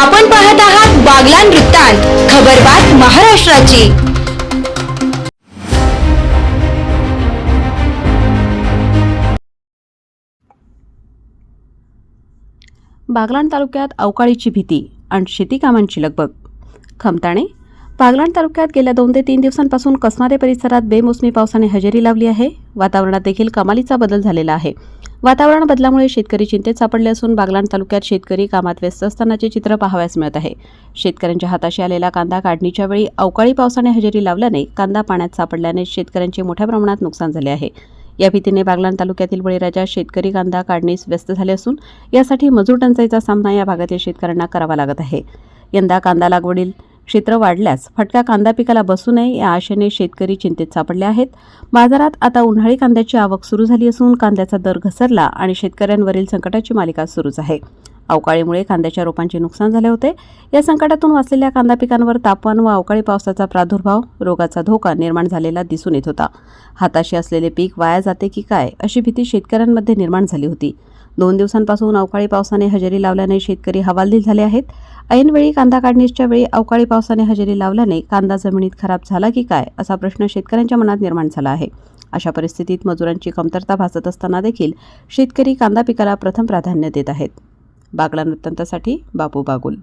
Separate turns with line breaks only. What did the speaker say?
आपण पाहत आहात बागलान वृत्तांत खबरबात महाराष्ट्राची.
बागलाण तालुक्यात अवकाळीची भीती आणि शेती कामांची लगबग. खमताणे बागलाण तालुक्यात गेल्या दोन ते तीन दिवसांपासून कसमारे परिसरात बेमोसमी पावसाने हजेरी लावली आहे. वातावरणात देखील कमालीचा बदल झालेला आहे. वातावरण बदलामुळे शेतकरी चिंतेत सापडले असून बागलाण तालुक्यात शेतकरी कामात व्यस्त असतानाचे चित्र पाहावयास मिळत आहे. शेतकऱ्यांच्या हाताशी आलेला कांदा काढणीच्या वेळी अवकाळी पावसाने हजेरी लावल्याने कांदा पाण्यात सापडल्याने शेतकऱ्यांचे मोठ्या प्रमाणात नुकसान झाले आहे. या भीतीने बागलाण तालुक्यातील बळीराजा शेतकरी कांदा काढणीस व्यस्त झाले असून यासाठी मजूर टंचाईचा सामना या भागातील शेतकऱ्यांना करावा लागत आहे. यंदा कांदा लागवडील क्षेत्र वाढल्यास फटका कांदा पिकाला बसू नये या आशेने शेतकरी चिंतेत सापडले आहेत. बाजारात आता उन्हाळी कांद्याची आवक सुरू झाली असून कांद्याचा दर घसरला आणि शेतकऱ्यांवरील संकटाची मालिका सुरूच आहे. अवकाळीमुळे कांद्याच्या रोपांचे नुकसान झाले होते. या संकटातून वाचलेल्या कांदा पिकांवर तापमान व अवकाळी पावसाचा प्रादुर्भाव रोगाचा धोका निर्माण झालेला दिसून येत होता. हाताशी असलेले पीक वाया जाते की काय अशी भीती शेतकऱ्यांमध्ये निर्माण झाली होती. दोन दिवसांपासून अवकाळी पावसाने हजेरी लावल्याने शेतकरी हवालदिल झाले आहेत. ऐनवेळी कांदा काढणीच्या वेळी अवकाळी पावसाने हजेरी लावल्याने कांदा जमिनीत खराब झाला की काय असा प्रश्न शेतकऱ्यांच्या मनात निर्माण झाला आहे. अशा परिस्थितीत मजुरांची कमतरता भासत असताना देखील शेतकरी कांदा पिकाला प्रथम प्राधान्य देत आहेत. बागला वृत्तांतासाठी बापू बागुल.